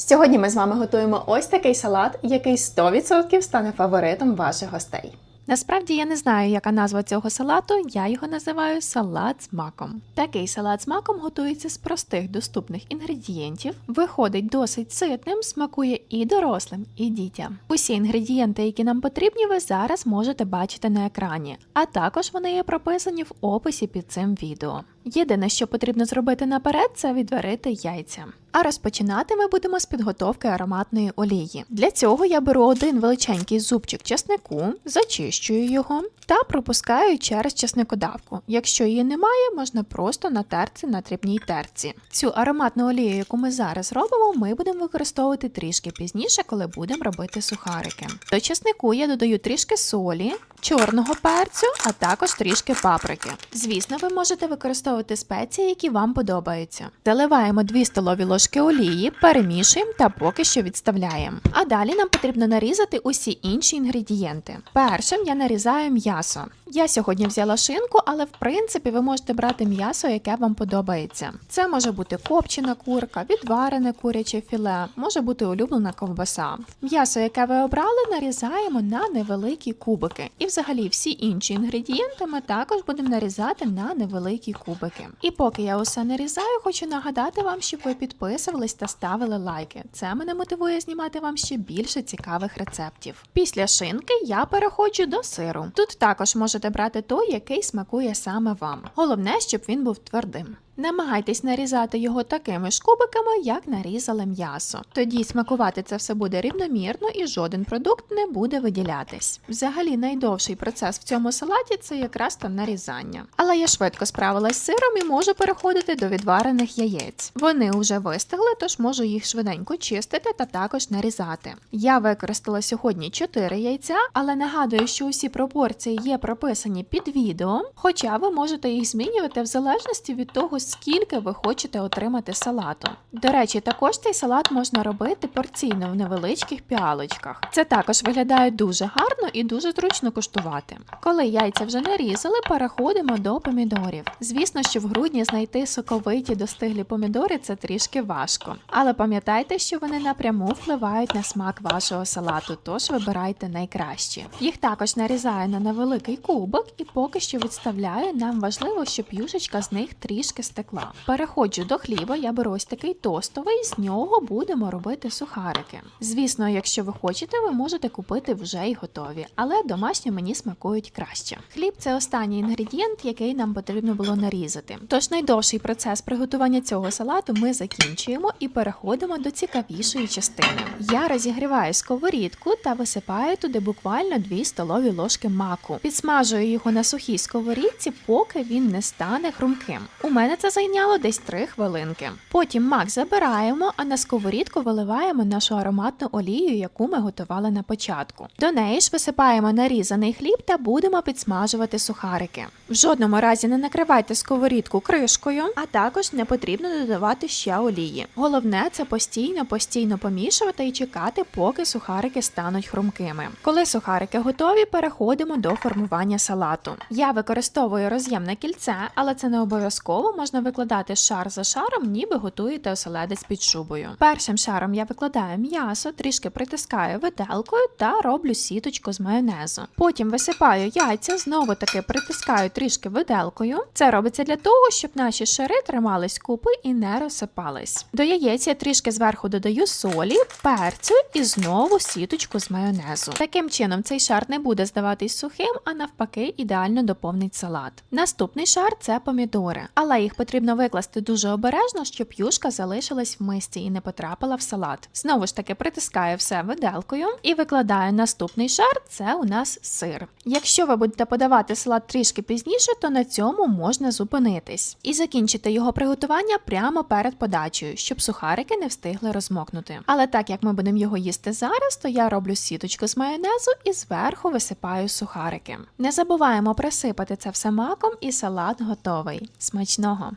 Сьогодні ми з вами готуємо ось такий салат, який 100% стане фаворитом ваших гостей. Насправді я не знаю, яка назва цього салату, я його називаю салат з маком. Такий салат з маком готується з простих доступних інгредієнтів, виходить досить ситним, смакує і дорослим, і дітям. Усі інгредієнти, які нам потрібні, ви зараз можете бачити на екрані, а також вони є прописані в описі під цим відео. Єдине, що потрібно зробити наперед, це відварити яйця. А розпочинати ми будемо з підготовки ароматної олії. Для цього я беру один величенький зубчик чеснику, зачищую його та пропускаю через чесникодавку. Якщо її немає, можна просто натерти на дрібній терці. Цю ароматну олію, яку ми зараз робимо, ми будемо використовувати трішки пізніше, коли будемо робити сухарики. До чеснику я додаю трішки солі, чорного перцю, а також трішки паприки. Звісно, ви можете використовувати спеції, які вам подобаються. Заливаємо 2 столові ложки олії, перемішуємо та поки що відставляємо. А далі нам потрібно нарізати усі інші інгредієнти. Першим я нарізаю м'ясо. Я сьогодні взяла шинку, але в принципі ви можете брати м'ясо, яке вам подобається. Це може бути копчена курка, відварене куряче філе, може бути улюблена ковбаса. М'ясо, яке ви обрали, нарізаємо на невеликі кубики. І взагалі всі інші інгредієнти ми також будемо нарізати на невеликі кубики. І поки я усе нарізаю, хочу нагадати вам, щоб ви підписувались та ставили лайки. Це мене мотивує знімати вам ще більше цікавих рецептів. Після шинки я переходжу до сиру. Тут також можете брати той, який смакує саме вам. Головне, щоб він був твердим. Намагайтесь нарізати його такими ж кубиками, як нарізали м'ясо. Тоді смакувати це все буде рівномірно і жоден продукт не буде виділятись. Взагалі, найдовший процес в цьому салаті це якраз то нарізання. Але я швидко справилась з сиром і можу переходити до відварених яєць. Вони вже вистигли, тож можу їх швиденько чистити та також нарізати. Я використала сьогодні 4 яйця, але нагадую, що усі пропорції є прописані під відео, хоча ви можете їх змінювати в залежності від того, скільки ви хочете отримати салату. До речі, також цей салат можна робити порційно в невеличких піалочках. Це також виглядає дуже гарно і дуже зручно куштувати. Коли яйця вже нарізали, переходимо до помідорів. Звісно, що в грудні знайти соковиті достиглі помідори це трішки важко. Але пам'ятайте, що вони напряму впливають на смак вашого салату, тож вибирайте найкращі. Їх також нарізаю на невеликий кубок і поки що відставляю. Нам важливо, щоб юшечка з них трішки стекла. Переходжу до хліба, я беру ось такий тостовий, з нього будемо робити сухарики. Звісно, якщо ви хочете, ви можете купити вже й готові, але домашні мені смакують краще. Хліб це останній інгредієнт, який нам потрібно було нарізати. Тож найдовший процес приготування цього салату ми закінчуємо і переходимо до цікавішої частини. Я розігріваю сковорідку та висипаю туди буквально 2 столові ложки маку. Підсмажую його на сухій сковорідці, поки він не стане хрумким. У мене це зайняло десь 3 хвилинки. Потім мак забираємо, а на сковорідку виливаємо нашу ароматну олію, яку ми готували на початку. До неї ж висипаємо нарізаний хліб та будемо підсмажувати сухарики. В жодному разі не накривайте сковорідку кришкою, а також не потрібно додавати ще олії. Головне це постійно постійно помішувати і чекати, поки сухарики стануть хрумкими. Коли сухарики готові, переходимо до формування салату. Я використовую роз'ємне кільце, але це не обов'язково можна викладати шар за шаром, ніби готуєте оселедець під шубою. Першим шаром я викладаю м'ясо, трішки притискаю виделкою та роблю сіточку з майонезу. Потім висипаю яйця, знову таки притискаю трішки виделкою. Це робиться для того, щоб наші шари тримались купи і не розсипались. До яєць я трішки зверху додаю солі, перцю і знову сіточку з майонезу. Таким чином цей шар не буде здаватись сухим, а навпаки, ідеально доповнить салат. Наступний шар це помідори, але їх потрібно викласти дуже обережно, щоб юшка залишилась в мисці і не потрапила в салат. Знову ж таки притискаю все виделкою і викладаю наступний шар. Це у нас сир. Якщо ви будете подавати салат трішки пізніше, то на цьому можна зупинитись і закінчити його приготування прямо перед подачею, щоб сухарики не встигли розмокнути. Але так як ми будемо його їсти зараз, то я роблю сіточку з майонезу і зверху висипаю сухарики. Не забуваємо присипати це все маком, і салат готовий. Смачного!